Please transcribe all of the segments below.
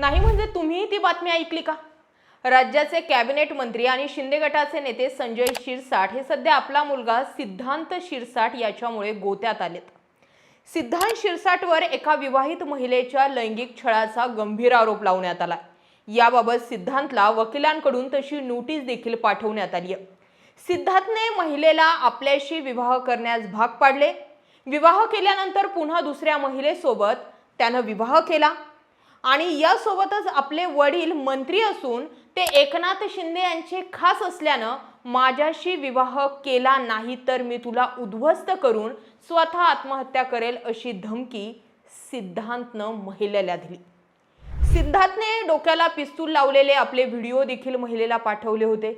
नाही म्हणजे तुम्ही ती बातमी ऐकली का? राज्याचे कॅबिनेट मंत्री आणि शिंदे गटाचे नेते संजय शिरसाट हे सध्या आपला मुलगा सिद्धांत शिरसाट याच्यामुळे गोत्यात आलेत. सिद्धांत शिरसाटवर एका विवाहित महिलेच्या लैंगिक छळाचा गंभीर आरोप लावण्यात आला याबाबत सिद्धांतला वकिलांकडून तशी नोटीस देखील पाठवण्यात आली आहे सिद्धार्थने महिलेला आपल्याशी विवाह करण्यास भाग पाडले. विवाह केल्यानंतर पुन्हा दुसऱ्या महिलेसोबत त्यानं विवाह केला. आणि यासोबतच आपले वडील मंत्री असून ते एकनाथ शिंदे यांचे खास असल्यानं माझ्याशी विवाह केला नाही तर मी तुला उद्ध्वस्त करून स्वतः आत्महत्या करेल अशी धमकी सिद्धांतनं महिलेला दिली. सिद्धार्थने डोक्याला पिस्तूल लावलेले आपले व्हिडिओ देखील महिलेला पाठवले होते.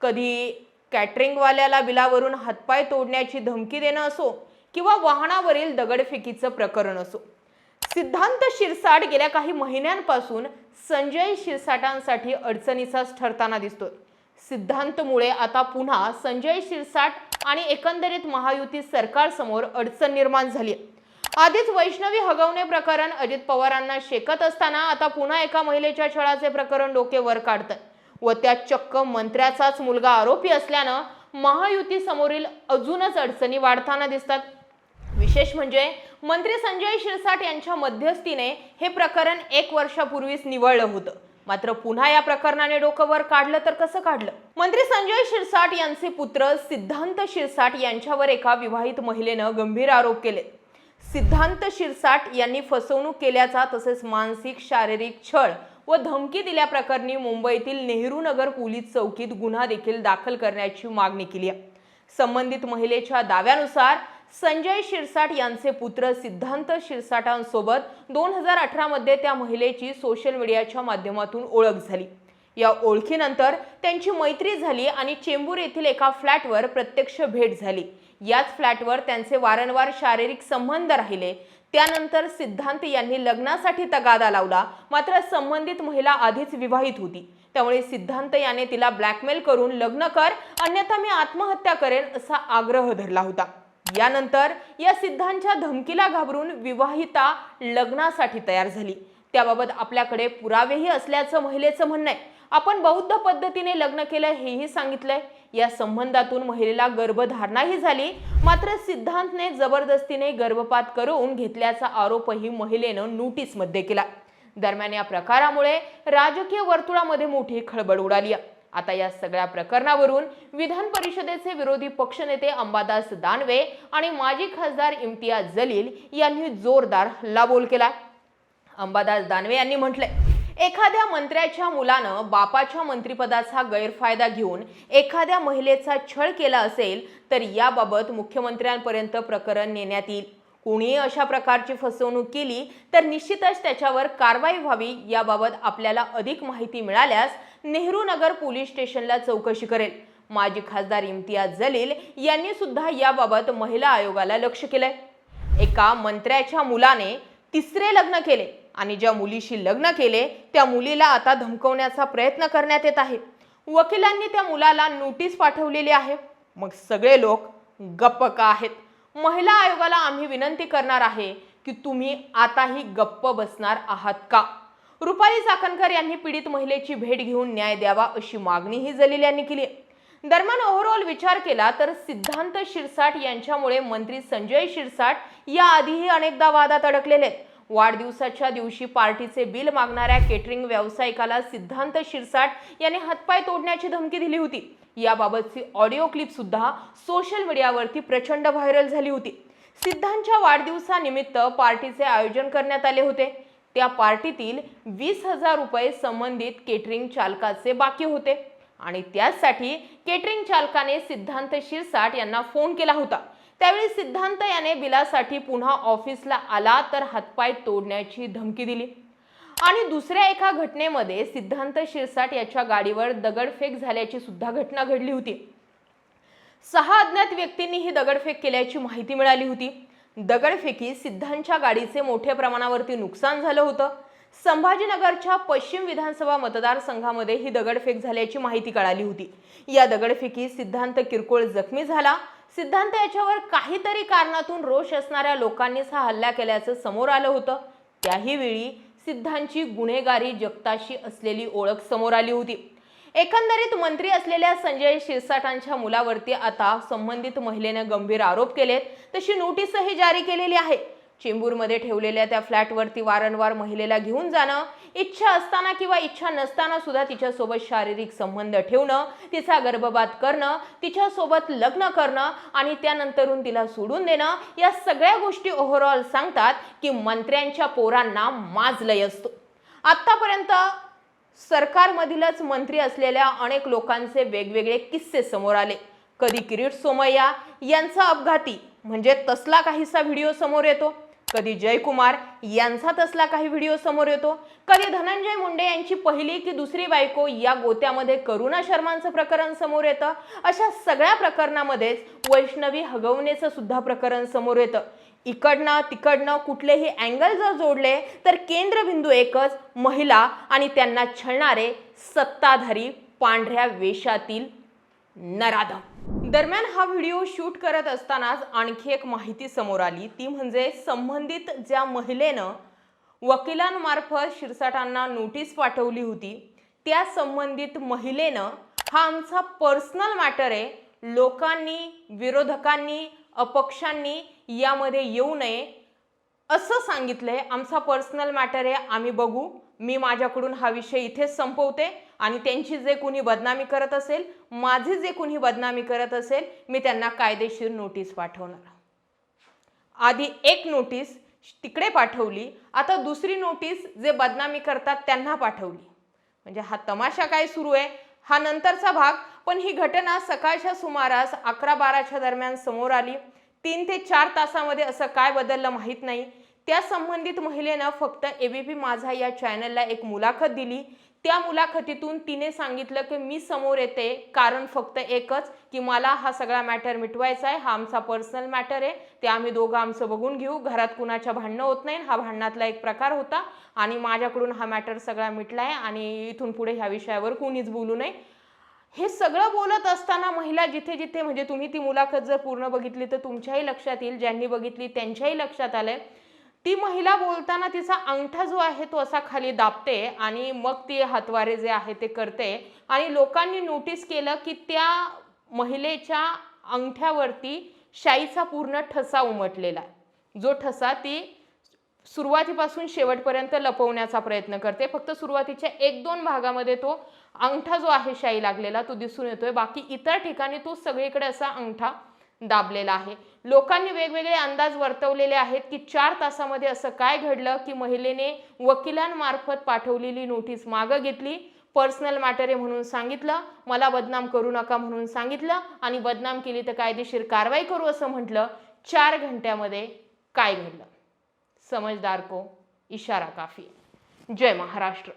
कधी कॅटरिंगवाल्याला बिलावरून हातपाय तोडण्याची धमकी देणं असो किंवा वाहनावरील दगडफेकीचं प्रकरण असो. सिद्धांत शिरसाट गेल्या काही महिन्यांपासून संजय शिरसाटांसाठी अडचणीचाच ठरताना दिसतोय. सिद्धांतमुळे आता पुन्हा संजय शिरसाट आणि एकंदरीत महायुती सरकारसमोर अडचण निर्माण झाली आहे. आधीच वैष्णवी हगवणे प्रकरण अजित पवारांना शेकत असताना आता पुन्हा एका महिलेच्या छळाचे प्रकरण डोके वर काढतं व त्या चक्क मंत्र्याचाच मुलगा आरोपी असल्यानं महायुती समोरील अजूनच अडचणी वाढताना दिसतात. विशेष म्हणजे मंत्री संजय शिरसाट यांच्या मध्यस्थीने हे प्रकरण एक वर्षापूर्वीच निवळलं होतं. मात्र पुन्हा या प्रकरणाने डोकं वर काढलं तर कसं काढलं? मंत्री संजय शिरसाट यांचे पुत्र सिद्धांत शिरसाट यांच्यावर एका विवाहित महिलेनं गंभीर आरोप केले. सिद्धांत शिरसाट यांनी फसवणूक केल्याचा तसेच मानसिक शारीरिक छळ व धमकी दिल्याप्रकरणी मुंबईतील नेहरू नगर पोलीस चौकीत गुन्हा देखील दाखल करण्याची मागणी केली आहे. संबंधित महिलेच्या दाव्यानुसार संजय शिरसाट यांचे पुत्र सिद्धांत शिरसाटांसोबत दोन हजार अठरामध्ये त्या महिलेची सोशल मीडियाच्या माध्यमातून ओळख झाली. या ओळखीनंतर त्यांची मैत्री झाली आणि चेंबूर येथील एका फ्लॅटवर प्रत्यक्ष भेट झाली. याच फ्लॅटवर त्यांचे वारंवार शारीरिक संबंध राहिले. त्यानंतर सिद्धांत यांनी लग्नासाठी तगादा लावला. मात्र संबंधित महिला आधीच विवाहित होती. त्यामुळे सिद्धांत याने तिला ब्लॅकमेल करून लग्न कर अन्यथा मी आत्महत्या करेन असा आग्रह धरला होता. यानंतर या सिद्धांच्या धमकीला घाबरून विवाहिता लग्नासाठी तयार झाली. त्याबाबत आपल्याकडे पुरावेही असल्याचं महिलेचं म्हणणं आहे. आपण बौद्ध पद्धतीने लग्न केलं हेही सांगितलंय. या संबंधातून महिलेला गर्भधारणाही झाली. मात्र सिद्धांतने जबरदस्तीने गर्भपात करून घेतल्याचा आरोपही महिलेनं नोटीसमध्ये केला. दरम्यान या प्रकारामुळे राजकीय वर्तुळामध्ये मोठी खळबळ उडाली आहे. आता या सगळ्या प्रकरणावरून विधान परिषदेचे विरोधी पक्षनेते अंबादास दानवे आणि माजी खासदार इम्तियाज जलील यांनी जोरदार हल्लाबोल केला. अंबादास दानवे यांनी म्हटलंय एखाद्या मंत्र्याच्या मुलानं बापाच्या मंत्रिपदाचा गैरफायदा घेऊन एखाद्या महिलेचा छळ केला असेल तर याबाबत मुख्यमंत्र्यांपर्यंत प्रकरण नेण्यात येईल. कोणीही अशा प्रकारची फसवणूक केली तर निश्चितच त्याच्यावर कारवाई व्हावी याबाबत आपल्याला अधिक माहिती मिळाल्यास नेहरू नगर पोलीस स्टेशनला चौकशी करेल. माजी खासदार इम्तियाज जलील यांनी सुद्धा याबाबत महिला आयोगाला लक्ष केलंय. एका मंत्र्याच्या मुलाने तिसरे लग्न केले आणि ज्या मुलीशी लग्न केले त्या मुलीला आता धमकवण्याचा प्रयत्न करण्यात येत आहे. वकिलांनी त्या मुलाला नोटीस पाठवलेली आहे. मग सगळे लोक गप्प का आहेत? महिला आयोगाला आम्ही विनंती करणार आहे की तुम्ही आताही गप्प बसणार आहात का? रुपाली चाकणकर यांनी पीडित महिलेची भेट घेऊन न्याय द्यावा अशी मागणीही जलील यांनी केली. दरम्यान ओव्हरऑल विचार केला तर सिद्धांत शिरसाट यांच्यामुळे मंत्री संजय शिरसाट याआधीही अनेकदा वादात अडकलेले वाढदिवसाच्या दिवशी पार्टीचे बिल मागणाऱ्या केटरिंग व्यावसायिकाला सिद्धांत शिरसाट यांनी हातपाय तोडण्याची धमकी दिली होती. याबाबतची ऑडिओ क्लिप सुद्धा सोशल मीडियावरती प्रचंड व्हायरल झाली होती. सिद्धांतच्या वाढदिवसानिमित्त पार्टीचे आयोजन करण्यात आले होते. त्या पार्टीतील वीस हजार रुपये संबंधित केटरिंग चालकाचे बाकी होते. आणि त्याचसाठी केटरिंग चालकाने सिद्धांत शिरसाट यांना फोन केला होता. त्यावेळी सिद्धांत याने बिलासाठी पुन्हा ऑफिसला आला तर हातपाय तोडण्याची धमकी दिली. आणि दुसऱ्या एका घटनेमध्ये सिद्धांत शिरसाट याच्या गाडीवर दगडफेक झाल्याची सुद्धा घटना घडली होती. सहा अज्ञात व्यक्तींनी ही दगडफेक केल्याची माहिती मिळाली होती. दगडफेकी सिद्धांच्या गाडीचे मोठ्या प्रमाणावरती नुकसान झालं होतं. संभाजीनगरच्या पश्चिम विधानसभा मतदारसंघामध्ये ही दगडफेक झाल्याची माहिती कळाली होती. या दगडफेकीत सिद्धांत किरकोळ जखमी झाला. सिद्धांत याच्यावर काहीतरी कारणातून रोष असणाऱ्या लोकांनीच हा हल्ला केल्याचं समोर आलं होतं. त्याही वेळी सिद्धांची गुन्हेगारी जगताशी असलेली ओळख समोर आली होती. एकंदरीत मंत्री असलेल्या संजय शिरसाटांच्या मुलावरती आता संबंधित महिलेने गंभीर आरोप केलेत. तशी नोटीसही जारी केलेली आहे. चेंबूरमध्ये ठेवलेल्या त्या फ्लॅटवरती वारंवार महिलेला घेऊन जाणं इच्छा असताना किंवा इच्छा नसताना सुद्धा तिच्यासोबत शारीरिक संबंध ठेवणं तिचा गर्भपात करणं तिच्यासोबत लग्न करणं आणि त्यानंतरून तिला सोडून देणं या सगळ्या गोष्टी ओव्हरऑल सांगतात की मंत्र्यांच्या पोरांना माजलय असतो. आत्तापर्यंत सरकारमधीलच मंत्री असलेल्या अनेक लोकांचे वेगवेगळे किस्से समोर आले. कधी किरीट सोमय्या यांचा अपघाती म्हणजे तसला काहीसा व्हिडिओ समोर येतो. कधी जयकुमार यांचा तसला काही व्हिडिओ समोर येतो. कधी धनंजय मुंडे यांची पहिली की दुसरी बायको या गोत्यामध्ये करुणा शर्मांचं प्रकरण समोर येतं. अशा सगळ्या प्रकरणामध्येच वैष्णवी हगवणेचं सुद्धा प्रकरण समोर येतं. इकडनं तिकडनं कुठलेही अँगल जर जोडले तर केंद्रबिंदू एकच महिला आणि त्यांना छळणारे सत्ताधारी पांढऱ्या वेशातील नराधम. दरम्यान हा व्हिडिओ शूट करत असतानाच आणखी एक माहिती समोर आली. ती म्हणजे संबंधित ज्या महिलेनं वकिलांमार्फत शिरसाटांना नोटीस पाठवली होती त्या संबंधित महिलेनं हा आमचा पर्सनल मॅटर आहे. लोकांनी विरोधकांनी अपक्षांनी यामध्ये येऊ नये असं सांगितलंय. आमचा पर्सनल मॅटर आहे. आम्ही बघू. मी माझ्याकडून हा विषय इथेच संपवते. आणि त्यांची जे कुणी बदनामी करत असेल माझी जे कुणी बदनामी करत असेल मी त्यांना कायदेशीर नोटीस पाठवणार आधी एक नोटीस तिकडे पाठवली. आता दुसरी नोटीस जे बदनामी करतात त्यांना पाठवली. म्हणजे हा तमाशा काय सुरू आहे? हा नंतरचा भाग. पण ही घटना सकाळच्या सुमारास अकरा बाराच्या दरम्यान समोर आली. तीन ते चार तासामध्ये असं काय बदललं माहीत नाही. त्या संबंधित महिलेनं फक्त एबीपी माझा या चॅनलला एक मुलाखत दिली. त्या मुलाखतीतून तिने सांगितलं की मी समोर येते कारण फक्त एकच की मला हा सगळा मॅटर मिटवायचा आहे हा आमचा पर्सनल मॅटर आहे ते आम्ही दोघं आमचं बघून घेऊ घरात कुणाच्या भांडणं होत नाही हा भांडणातला एक प्रकार होता आणि माझ्याकडून हा मॅटर सगळा मिटला आहे आणि इथून पुढे ह्या विषयावर कुणीच बोलू नये. हे सगळं बोलत असताना महिला जिथे जिथे म्हणजे तुम्ही ती मुलाखत जर पूर्ण बघितली तर तुमच्याही लक्षात येईल ज्यांनी बघितली त्यांच्याही लक्षात आलंय. ती महिला बोलताना तिचा अंगठा जो आहे तो असा खाली दाबते आणि मग ती हातवारे जे आहे ते करते आणि लोकांनी नोटीस केलं की त्या महिलेच्या अंगठ्यावरती शाईचा पूर्ण ठसा उमटलेला आहे. जो ठसा ती सुरुवातीपासून शेवटपर्यंत लपवण्याचा प्रयत्न करते. फक्त सुरुवातीच्या एक दोन भागामध्ये तो अंगठा जो आहे शाई लागलेला तो दिसून येतोय. बाकी इतर ठिकाणी तो सगळीकडे असा अंगठा दाबलेला आहे. लोकांनी वेगवेगळे अंदाज वर्तवलेले आहेत की चार तासामध्ये असं काय घडलं की महिलेने वकिलांमार्फत पाठवलेली नोटीस मागं घेतली. पर्सनल मॅटर आहे म्हणून सांगितलं. मला बदनाम करू नका म्हणून सांगितलं. आणि बदनाम केली तर कायदेशीर कारवाई करू असं म्हटलं. चार घंट्यामध्ये काय घडलं? समझदार को इशारा काफी जय महाराष्ट्र।